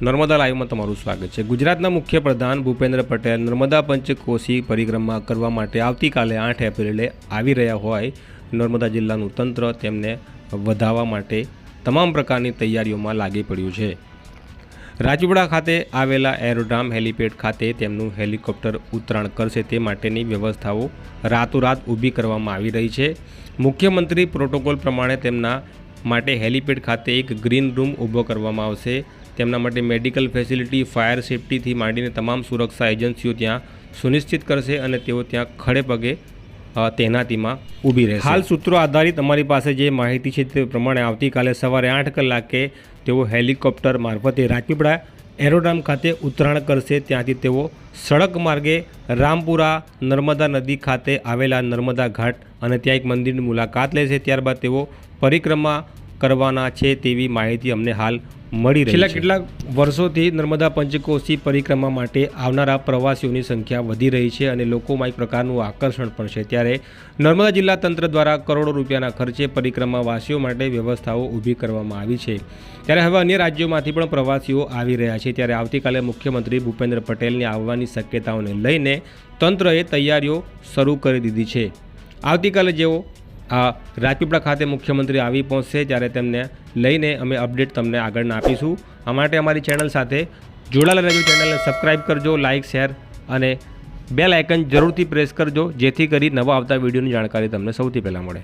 નર્મદા લાઈવમાં તમારું સ્વાગત છે. ગુજરાતના મુખ્ય પ્રધાન ભૂપેન્દ્ર પટેલ નર્મદા પંચકોશી પરિક્રમા કરવા માટે આવતીકાલે આઠ એપ્રિલે આવી રહ્યા હોય નર્મદા જિલ્લાનું તંત્ર તેમને વધાવવા માટે તમામ પ્રકારની તૈયારીઓમાં લાગી પડ્યું છે. રાજપીપળા ખાતે આવેલા એરોડ્રામ હેલિપેડ ખાતે તેમનું હેલિકોપ્ટર ઉતરાણ કરશે તે માટેની વ્યવસ્થાઓ રાતોરાત ઊભી કરવામાં આવી રહી છે. મુખ્યમંત્રી પ્રોટોકોલ પ્રમાણે તેમના માટે હેલિપેડ ખાતે એક ગ્રીન રૂમ ઊભો કરવામાં આવશે. તેમના માટે મેડિકલ ફેસિલિટી, ફાયર સેફટીથી માંડીને તમામ સુરક્ષા એજન્સીઓ ત્યાં સુનિશ્ચિત કરશે અને તેઓ ત્યાં ખડે પગે તૈનાતીમાં ઊભી રહેશે. હાલ સૂત્રો આધારિત અમારી પાસે જે માહિતી છે તે પ્રમાણે આવતીકાલે સવારે આઠ કલાકે તેઓ હેલિકોપ્ટર મારફતે રાજપીપળા એરોડ્રામ ખાતે ઉતરાણ કરશે. ત્યાંથી તેઓ સડક માર્ગે રામપુરા નર્મદા નદી ખાતે આવેલા નર્મદા ઘાટ અને ત્યાં એક મંદિરની મુલાકાત લેશે. ત્યારબાદ તેઓ પરિક્રમા કરવાના છે તેવી માહિતી અમને હાલ મળી રહી છેલ્લા કેટલાક વર્ષોથી નર્મદા પંચકોશી પરિક્રમા માટે આવનારા પ્રવાસીઓની સંખ્યા વધી રહી છે અને લોકોમાં એક પ્રકારનું આકર્ષણ પણ છે. ત્યારે નર્મદા જિલ્લા તંત્ર દ્વારા કરોડો રૂપિયાના ખર્ચે પરિક્રમાવાસીઓ માટે વ્યવસ્થાઓ ઊભી કરવામાં આવી છે. ત્યારે હવે અન્ય રાજ્યોમાંથી પણ પ્રવાસીઓ આવી રહ્યા છે. ત્યારે આવતીકાલે મુખ્યમંત્રી ભૂપેન્દ્ર પટેલની આવવાની શક્યતાઓને લઈને તંત્રએ તૈયારીઓ શરૂ કરી દીધી છે. આવતીકાલે જેઓ આ રાજપીપળા ખાતે મુખ્યમંત્રી આવી પહોંચશે ત્યારે તેમને લઈને અમે અપડેટ તમને આગળના આપીશું. આ માટે અમારી ચેનલ સાથે જોડાયેલા રહેજો. ચેનલને સબસ્ક્રાઇબ કરજો, લાઇક, શેર અને બેલ આઇકન જરૂરથી પ્રેસ કરજો, જેથી કરી નવા આવતા વિડીયોની જાણકારી તમને સૌથી પહેલાં મળે.